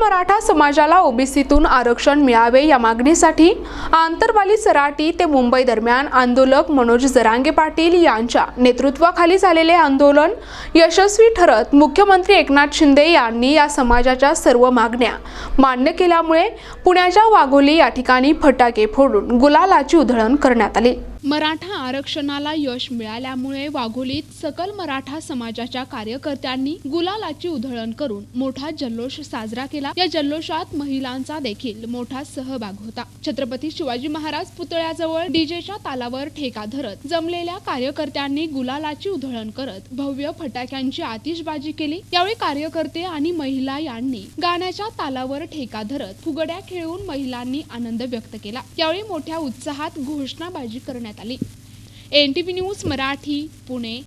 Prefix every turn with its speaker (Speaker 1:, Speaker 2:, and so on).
Speaker 1: मराठा समाजाला ओबीसीतून आरक्षण मिळावे या मागणीसाठी आंतरवाली सराटी ते मुंबई दरम्यान आंदोलक मनोज जरांगे पाटील यांच्या नेतृत्वाखाली झालेले आंदोलन यशस्वी ठरत मुख्यमंत्री एकनाथ शिंदे यांनी या समाजाच्या सर्व मागण्या मान्य केल्यामुळे पुण्याच्या वाघोली या ठिकाणी फटाके फोडून गुलालाची उधळण करण्यात आली. मराठा आरक्षणाला यश मिळाल्यामुळे वाघोलीत सकल मराठा समाजाच्या कार्यकर्त्यांनी गुलालाची उधळण करून मोठा जल्लोष साजरा केला. या जल्लोषात महिलांचा देखील मोठा सहभाग होता. छत्रपती शिवाजी महाराज पुतळ्याजवळ डीजेच्या तालावर ठेका धरत जमलेल्या कार्यकर्त्यांनी गुलालाची उधळण करत भव्य फटाक्यांची आतिषबाजी केली. यावेळी कार्यकर्ते आणि महिला यांनी गाण्याच्या तालावर ठेका धरत फुगड्या खेळून महिलांनी आनंद व्यक्त केला. यावेळी मोठ्या उत्साहात घोषणाबाजी करण्यात करण्यात आली. N T V news Marathi Pune.